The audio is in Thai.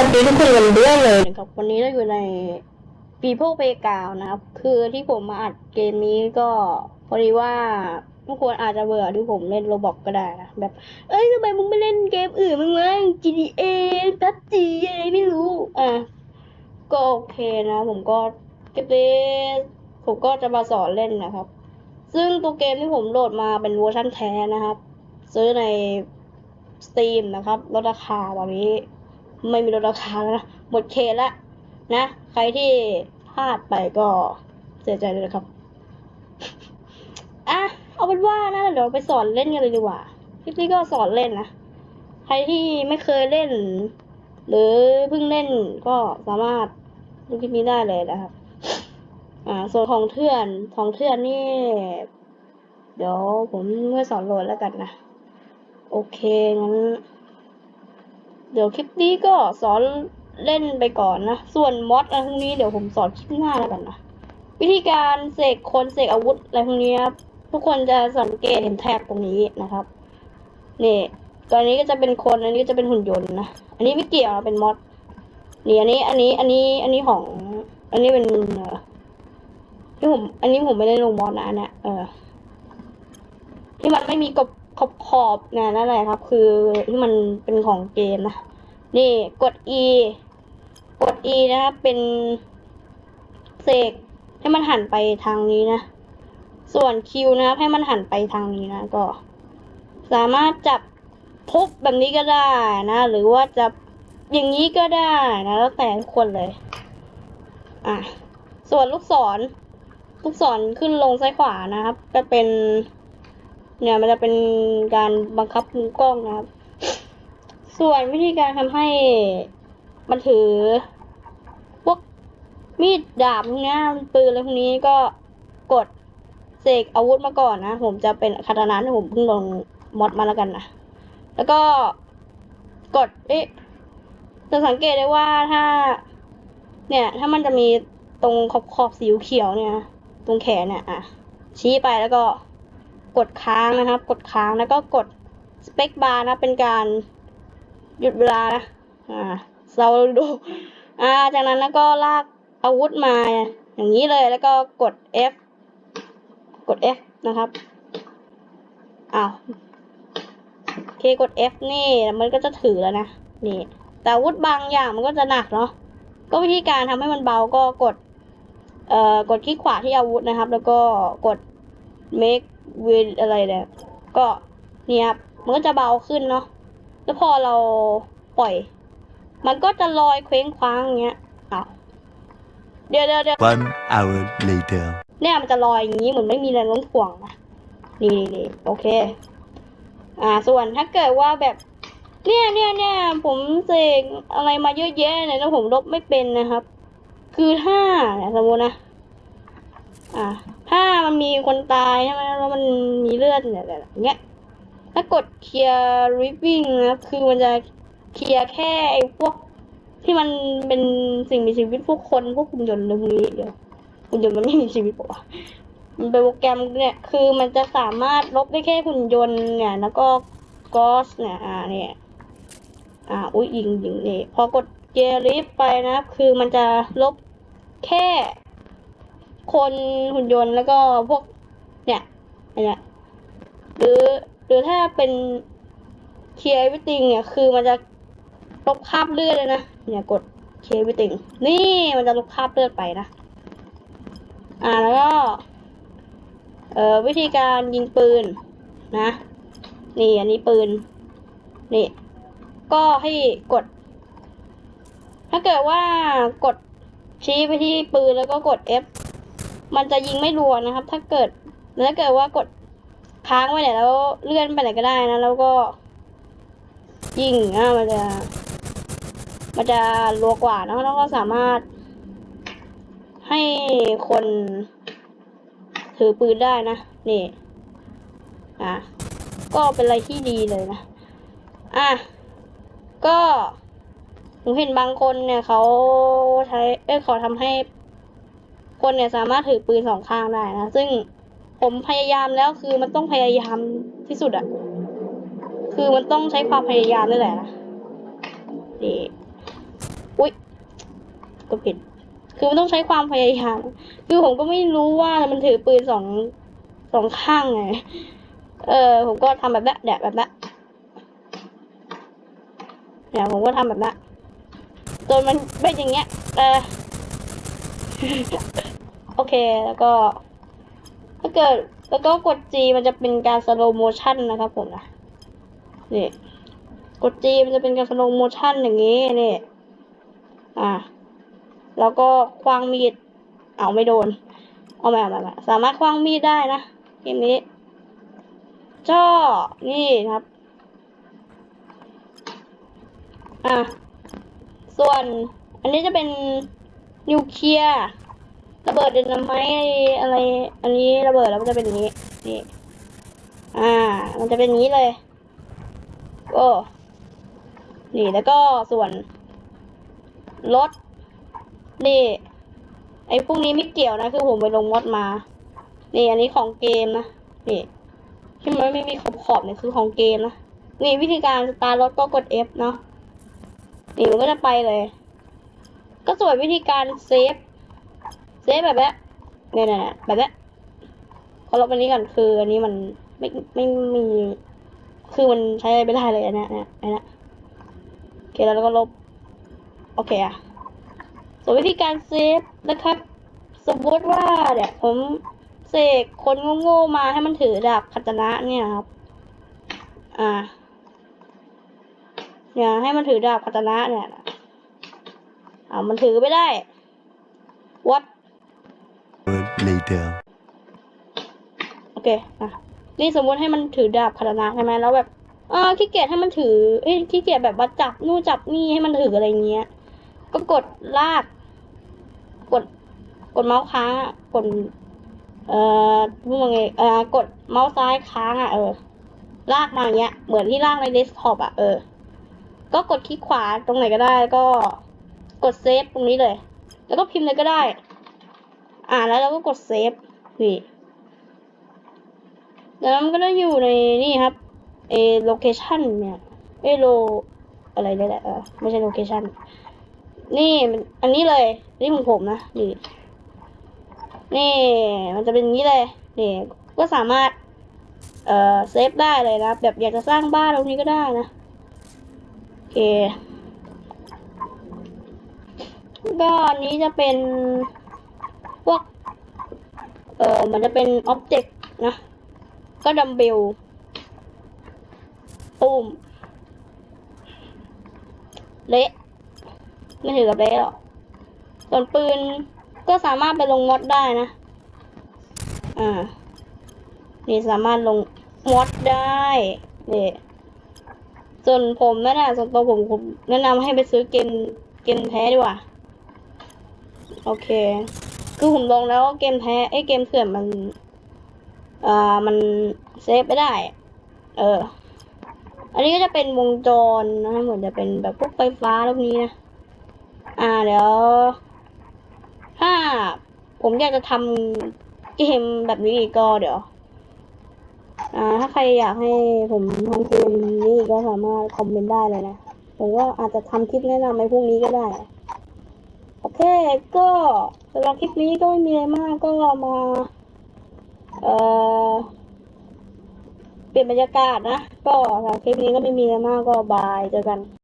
วัสดีทุกคนกันด้วยเลยนะครับวันนี้เราอยู่ใน People Playground นะครับ คือที่ผมมาอัดเกมนี้ก็พอดีว่าทุกคนอาจจะเบื่อที่ผมเล่นโรบอกก็ได้นะแบบ เอ้ยทำไมมึงไม่เล่นเกมอื่นมึงวะ GTA พับจีอะไรไม่รู้อะก็โอเคนะ ผมก็เก็บเล่ผมก็จะมาสอนเล่นนะครับ ซึ่งตัวเกมที่ผมโหลดมาเป็นเวอร์ชันแท้นะครับ ซื้อใน Steam นะครับลดราคาตอนนี้ ไม่มีลดราคาแล้วนะ หมดเขตแล้วนะ ใครที่พลาดไปก็เสียใจเลยนะครับ อะ เอาเป็นว่านะเดี๋ยวไปสอนเล่นกันเลยดีกว่า คลิปนี้ก็สอนเล่นนะ ใครที่ไม่เคยเล่น หรือเพิ่งเล่นก็สามารถดูคลิปนี้ได้เลยนะครับ อ่า ส่วนของเทื่อน ของเทื่อนนี่ เดี๋ยวผมไม่สอนโหลดแล้วกันนะ โอเคงั้น เดี๋ยวคลิปนี้ก็สอนเล่นไปก่อนนะ ส่วนมอดอะไรพวกนี้เดี๋ยวผมสอนคลิปหน้าแล้วกันนะ วิธีการเสกคนเสกอาวุธอะไรพวกนี้ครับ ทุกคนจะสังเกตเห็นแท็บตรงนี้นะครับ นี่ตอนนี้ก็จะเป็นคน อันนี้ก็จะเป็นหุ่นยนต์นะ อันนี้ไม่เกี่ยวเป็นมอดนี่อันนี้อันนี้อันนี้อันนี้ของ อันนี้เป็นเออที่ผมอันนี้ผมไม่ได้ลงมอดนะอันเนี่ยเออ ที่มันไม่มีกบขอบขอบนี่ยนั่นแหละครับ คือที่มันเป็นของเกมนะ นี่กด E กด E นะครับ เป็นเสกให้มันหันไปทางนี้นะ ส่วน Q นะครับ ให้มันหันไปทางนี้นะก็ สามารถจับทุบแบบนี้ก็ได้นะ หรือว่าจะอย่างนี้ก็ได้นะ แล้วแต่ทุกคนเลย อะ ส่วนลูกศร ลูกศรขึ้นลงซ้ายขวานะครับก็เป็น เนี่ยมันจะเป็นการบังคับมุมกล้องนะครับ ส่วนวิธีการทำให้มันถือ พวกมีดดาบพวกเนี้ยปืนอะไรพวกนี้ก็กดเสกอาวุธมาก่อนนะ ผมจะเป็นคาตานะที่ผมเพิ่งลงมอดมาแล้วกันนะ แล้วก็กดเอ๊ะจะสังเกตได้ว่าถ้า เนี่ย ถ้ามันจะมีตรงขอบขอบสีเขียวเนี่ย ตรงแขนเนี่ยอะชี้ไปแล้วก็กดค้างนะครับ กดค้างแล้วก็กดสเปคบาร์นะเป็นการ หยุดเวลานะอ่าเราดูอ่าจากนั้นแล้วก็ลากอาวุธมาอย่างนี้เลยแล้วก็กด F กด F นะครับอ้าวโอเคกด F นี่มันก็จะถือแล้วนะนี่แต่อาวุธบางอย่างมันก็จะหนักเนาะก็วิธีการทำให้มันเบาก็กดเอ่อกดคลิกขวาที่อาวุธนะครับ แล้วก็กด make with อะไรเนี่ยก็เนี่ยบมันก็จะเบาขึ้นเนาะ แล้วพอเราปล่อย มันก็จะลอยเคว้งคว้างอย่างเงี้ยอ้าวเดี๋ยวเดี๋ยวเดี๋ยว One hour later. เนี่ยมันจะลอยอย่างนี้เหมือนไม่มีแรงโน้มถ่วงนะนี่นี่นี่โอเค อ่า ส่วนถ้าเกิดว่าแบบ เนี่ยเนี่ยเนี่ยผมเสกอะไรมาเยอะแยะเนี่ยแล้วผมลบไม่เป็นนะครับ คือถ้าเนี่ยสมมตินะ อ่า ถ้ามันมีคนตายใช่ไหมแล้วมันมีเลือดเนี่ยแบบเงี้ย ถ้ากดเคลียร์ริบบิ้งนะคือมันจะเคลียร์แค่ไอ้พวกที่มันเป็นสิ่งมีชีวิตพวกคนพวกหุ่นยนต์เรื่องนี้เดี๋ยวหุ่นยนต์มันไม่มีชีวิตปะวะมันเป็นโปรแกรมเนี่ยคือมันจะสามารถลบได้แค่หุ่นยนต์เนี่ย แล้วก็กอสเนี่ยอ่าเนี่ยอ่าอุ้ยยิงยิงเนี่ยพอกดเกลิฟไปนะคือมันจะลบแค่ คนหุ่นยนต์แล้วก็พวก เนี่ยอันเนี้ยหรือ หรือถ้าเป็นเคลียร์ everything เนี่ยคือมันจะลบคราบเลือดเลยนะเนี่ยกดเคลียร์ everything นี่มันจะลบคราบเลือดไปนะ อ่าแล้วก็เอ่อวิธีการยิงปืนนะ นี่อันนี้ปืน นี่ ก็ให้กด ถ้าเกิดว่ากดชี้ไปที่ปืนแล้วก็กด F มันจะยิงไม่รัวนะครับ ถ้าเกิดถ้าเกิดว่ากด ค้างไว้เนี่ยแล้วเลื่อนไปไหนก็ได้นะ แล้วก็ ยิงอะมันจะมันจะรัวกว่านะแล้วก็สามารถ ให้คนถือปืนได้นะนี่อะก็เป็นอะไรที่ดีเลยนะ อะ ก็ผมเห็นบางคนเนี่ยเขาใช้ เอ้ยเขาทำให้คนเนี่ยสามารถถือปืนสองข้างได้นะ ซึ่ง ผมพยายามแล้วคือมันต้องพยายามที่สุดอะคือมันต้องใช้ความพยายามนี่แหละนะนี่อุ๊ยก็ผิด คือมันต้องใช้ความพยายาม คือผมก็ไม่รู้ว่ามันถือปืนสองสองข้างไง เออ ผมก็ทำแบบนั้นแบบแบบนั้นเนี่ยผมก็ทำแบบนั้นจนมันเป็นอย่างเงี้ยเออโอเคแล้วก็ ถ้าเกิดแล้วก็กด G มันจะเป็นการ slow motion นะครับผมนะนี่กด G มันจะเป็นการ slow motion อย่างนี้นี่อ่า แล้วก็ควางมีด เอาไม่โดน เอาไม่เอาไม่เอาสามารถควางมีดได้นะเกมนี้จ้อนี่ครับ อะส่วนอันนี้จะเป็นนิวเคลียร์ ระเบิดเดนามายอะไร อันนี้ระเบิดแล้วมันจะเป็นอย่างนี้ นี่ อ่า มันจะเป็นนี้เลย โอ้ นี่แล้วก็ส่วนรถ นี่ ไอ้พวกนี้ไม่เกี่ยวนะ คือผมไปลงมอดมา นี่ อันนี้ของเกมนะ นี่ที่มันไม่มีขอบขอบๆเนี่ยคือของเกมนะ นี่วิธีการสตาร์รถก็กด F เนาะ นี่มันก็จะไปเลย ก็ส่วนวิธีการเซฟ เซฟแบบนี้เนี่ยนี่ยแบบนี้ขอลบอันนี้ก่อนคือ อันนี้มันไม่ไม่มี คือมันใช้ไม่ได้เลยอันนี้นี่ยอันนี้โอเคแล้วเราก็ลบ โอเคอะส่วนวิธีการเซฟนะครับ สมมติว่าเนี่ยผมเสกคนโง่ๆมาให้มันถือดาบคัตนะเนี่ยครับ อ่า เนี่ยให้มันถือดาบคัตนะเนี่ยอ่ามันถือไม่ได้ later. โอเคอะนี่สมมติให้มันถือดาบคาตนะใช่ไหมแล้วแบบเออขี้เกียจให้มันถือเอ้ยขี้เกียจแบบว่าจับนู่นจับนี่ให้มันถืออะไรเงี้ย ก็กดลาก กด กดเมาส์ค้างกด เอ่อพูดว่าไงเอ่อกดเมาส์ซ้ายค้างอะเออ ลากมาอย่างเงี้ย เหมือนที่ลากในเดสก์ท็อปอะเออ ก็กดคลิกขวาตรงไหนก็ได้ก็กดเซฟตรงนี้เลย แล้วก็พิมพ์เลยก็ได้ อ่าแล้วเราก็กดเซฟนี่แล้วมันก็ได้อยู่ในนี่ครับเอโลเคชันเนี่ยเอโลอะไรเนี่แหละเออไม่ใช่โลเคชันนี่มันอันนี้เลยนี่ของผมนะนี่นี่มันจะเป็นอย่างนี้เลยนี่ก็สามารถเอ่อเซฟได้เลยนะแบบอยากจะสร้างบ้านตรงนี้ก็ได้นะโอเคก็อันนี้จะเป็น เอ่อมันจะเป็นอ็อบเจกต์นะ ก็ดัมเบลตูมเละไม่ถือกับเละหรอกส่วนปืนก็สามารถไปลงมอดได้นะ อ่า นี่สามารถลงมอดได้นี่ส่วนผมนั่นแหละส่วนตัวผมผมแนะนำให้ไปซื้อเกมเกมแท้ดีกว่า โอเค คือผมลองแล้วเกมแท้ไอ้เกมเถื่อนมันเอ่ามันเซฟไม่ได้ เออ อันนี้ก็จะเป็นวงจรนะเหมือนจะเป็นแบบพวกไฟฟ้าพวกนี้นะ อ่าเดี๋ยว ถ้าผมอยากจะทำเกมแบบนี้อีกก็เดี๋ยว อ่า ถ้าใครอยากให้ผมทำเกมนี้ก็สามารถคอมเมนต์ได้เลยนะ ผมก็อาจจะทำคลิปแนะนำในพวกนี้ก็ได้ โอเคก็สำหรับคลิปนี้ก็ไม่มีอะไรมากก็มาเอ่อเปลี่ยนบรรยากาศนะ ก็สำหรับคลิปนี้ก็ไม่มีอะไรมากก็บายเจอกัน